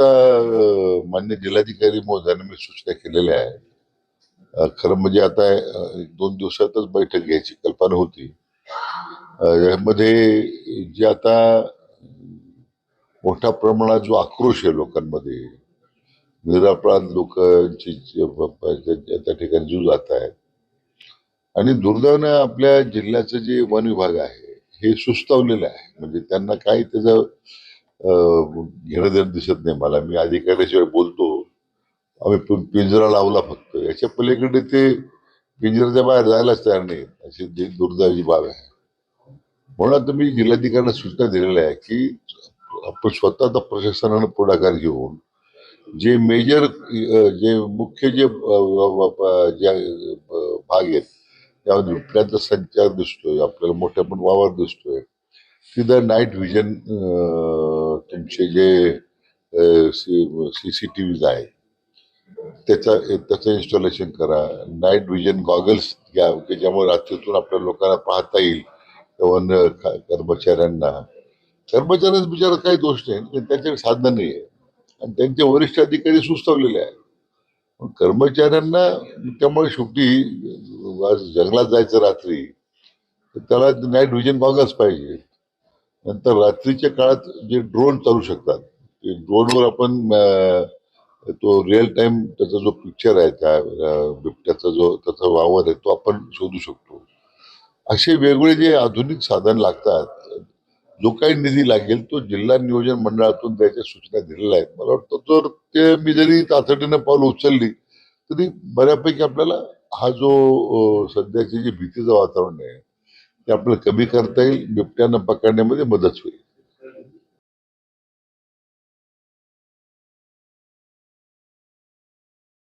आता मान्य जिल्हाधिकारी महोदयांना मी सूचना केलेल्या आहे खरं म्हणजे आता एक दोन दिवसातच बैठक घ्यायची कल्पना होती. यामध्ये जे आता मोठ्या प्रमाणात जो आक्रोश आहे लोकांमध्ये निरापराध लोकांची त्या ठिकाणी जीव जात आहेत. आणि दुर्दैवानं आपल्या जिल्ह्याचं जे वन विभाग आहे हे सुस्तावलेलं आहे. म्हणजे त्यांना काही त्याचं घेणं देणं दिसत नाही मला. मी अधिकाऱ्याशिवाय बोलतो. आम्ही पिंजरा लावला फक्त. याच्या पलीकडे ते पिंजऱ्याच्या बाहेर जायलाच तयार नाही. अशी जी दुर्दैवाची बाब आहे. म्हणून आता मी जिल्हाधिकाऱ्यांना सूचना दिलेल्या आहे की आपण स्वतः प्रशासनानं पुढाकार घेऊन जे मेजर जे मुख्य जे भाग आहेत त्यामध्ये बिबट्याचा संचार दिसतोय. आपल्याला मोठ्या पण वावर दिसतोय. तिथं नाईट व्हिजन त्यांचे जे सी सी टी व्हीज आहे त्याचा त्याचं इन्स्टॉलेशन करा. नाईट व्हिजन गॉगल्स घ्या की ज्यामुळे रात्रीतून आपल्या लोकांना पाहता येईल वन कर्मचाऱ्यांना. कर्मचाऱ्यांचा बिचारा काही दोष नाही पण त्यांच्याकडे साधनं नाही आहे आणि त्यांचे वरिष्ठ अधिकारी सुस्तवलेले आहेत. कर्मचाऱ्यांना त्यामुळे शेवटी आज जंगलात जायचं रात्री तर त्याला नाईट व्हिजन गॉगल्स पाहिजे. नंतर रात्रीच्या काळात जे ड्रोन चालू शकतात ते ड्रोनवर आपण तो रिअल टाइम त्याचा जो पिक्चर आहे त्या बिबट्याचा जो त्याचा वावर आहे तो आपण शोधू शकतो. असे वेगवेगळे जे आधुनिक साधन लागतात जो काही निधी लागेल तो जिल्हा नियोजन मंडळातून त्याच्या सूचना दिलेल्या आहेत. मला वाटतं तर ते मी जरी तातडीनं पाऊल उचलली तरी बऱ्यापैकी आपल्याला हा जो सध्याची जी भीतीचं वातावरण आहे ते आपलं कमी करता येईल बिबट्यांना पकडण्यामध्ये मदत होईल.